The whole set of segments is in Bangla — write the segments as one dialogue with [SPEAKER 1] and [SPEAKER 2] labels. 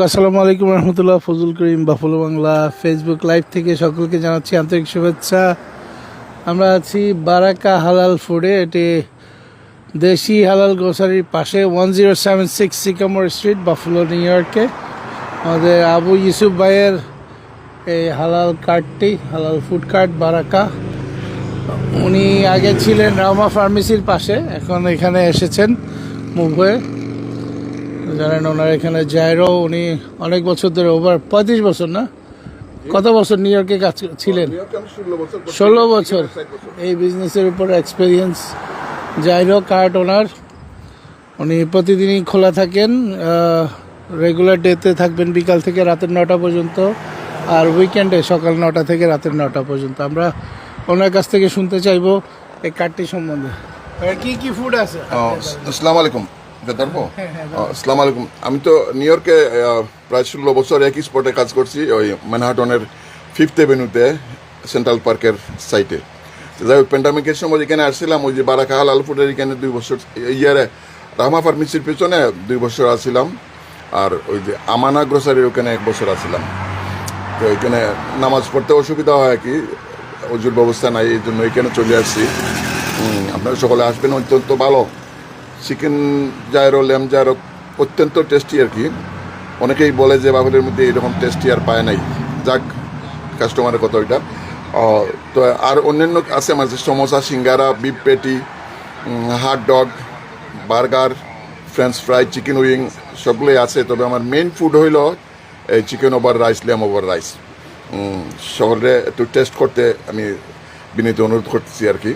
[SPEAKER 1] আসসালামু আলাইকুম রহমতুল্লাহ ফজল করিম, বাফুলো বাংলা ফেসবুক লাইভ থেকে সকলকে জানাচ্ছি আন্তরিক শুভেচ্ছা। আমরা আছি বারাকা হালাল ফুডে, এটি দেশি হালাল গ্রোসারির পাশে one zero seven six sycamore street Buffalo New ইয়র্কে আমাদের আবু ইউসুফ ভাইয়ের এই হালাল কার্ডটি হালাল ফুড কার্ট বারাকা। উনি আগে ছিলেন রামা ফার্মেসির পাশে, এখন এখানে এসেছেন মুভ হয়ে জানেন ওনার এখানে জায়রো উনি অনেক বছর ধরে ওভার পঁয়ত্রিশ বছর না? কত বছর নিউ ইয়র্কে কাজ ছিলেন? ষোলো বছর এই বিজনেসের উপর এক্সপিরিয়েন্স জাইরো কার্ড ওনার উনি প্রতিদিনই খোলা থাকেন রেগুলার ডেতে থাকবেন বিকাল থেকে রাতের নটা পর্যন্ত আর উইকেন্ডে সকাল নটা থেকে রাতের নটা পর্যন্ত। আমরা ওনার কাছ থেকে শুনতে চাইব এই কার্ডটি সম্বন্ধে। কি কি ফুড আছে?
[SPEAKER 2] আসসালামু আলাইকুম। এটা ধরবো?
[SPEAKER 1] হ্যাঁ, হ্যাঁ,
[SPEAKER 2] আলাইকুম আমি তো নিউ ইয়র্কে প্রায় ষোলো বছর একই স্পটে কাজ করছি ওই ম্যানহাটনের ফিফথ এভিনিউতে সেন্ট্রাল পার্কের সাইটে যাই হোক প্যান্ডামিকের সময় এখানে আসছিলাম ওই যে বারাকা হালাল ফুডের এখানে দুই বছর ইয়ারে রামা ফার্মেসির পেছনে দুই বছর আসছিলাম আর ওই যে আমানা গ্রোসারির ওখানে এক বছর আসছিলাম। তো এখানে নামাজ পড়তে অসুবিধা হয় কি অজুর ব্যবস্থা নাই এই জন্য এখানে চলে আসছি। আপনারা সকলে আসবেন অত্যন্ত ভালো। চিকেন জায়রো ল্যাম জায়রো অত্যন্ত টেস্টি আর কি। অনেকেই বলে যে বাবুলের মধ্যে এরকম টেস্টি আর পায় নাই। যাক কাস্টমারের ওইটা। আহ, তো আর অন্যান্য আছে যে samosa singara beef patty hot dog burger french fry chicken wing সবগুলোই আছে। তবে আমার মেইন ফুড হইল এই chicken over rice lamb over rice শহরে একটু টেস্ট করতে আমি বিনীত অনুরোধ করতেছি আর কি।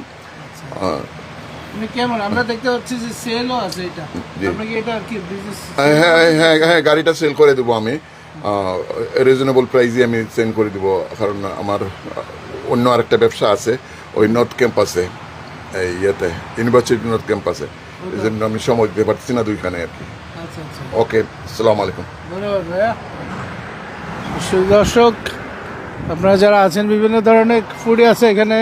[SPEAKER 1] কেমন? আমরা দেখতে পাচ্ছি যে সেলও আছে এটা।
[SPEAKER 2] জি।
[SPEAKER 1] আপনাকে এটা কি বিজনেস
[SPEAKER 2] হ্যাঁ হ্যাঁ হ্যাঁ হ্যাঁ গাড়িটা সেল করে দেবো আমি। রিজনেবল প্রাইসে আমি সেল করে দেবো কারণ আমার অন্য আরেকটা ব্যবসা আছে ওই নর্থ ক্যাম্পাসে এই ইয়েতে ইউনিভার্সিটি নর্থ ক্যাম্পাসে এই জন্য আমি সময় দিতে পারছি না দুইখানে আর কি।
[SPEAKER 1] আচ্ছা আচ্ছা।
[SPEAKER 2] ওকে সালাম আলাইকুম।
[SPEAKER 1] দর্শক আপনারা যারা আছেন বিভিন্ন ধরনের ফুডই আছে এখানে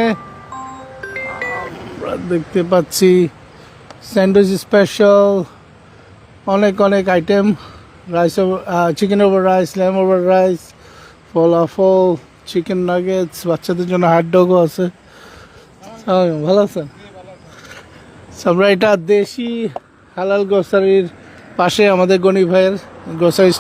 [SPEAKER 1] আমরা দেখতে পাচ্ছি স্যান্ডউইচ স্পেশাল, অনেক অনেক item, rice chicken over rice lamb over rice, ফলাফল, চিকেন নাগেটস বাচ্চাদের জন্য হাট ডগও আছে। ভালো আছেন? আমরা এটা দেশি হালাল গ্রোসারির পাশে আমাদের গণি ভাইয়ের গ্রোসারি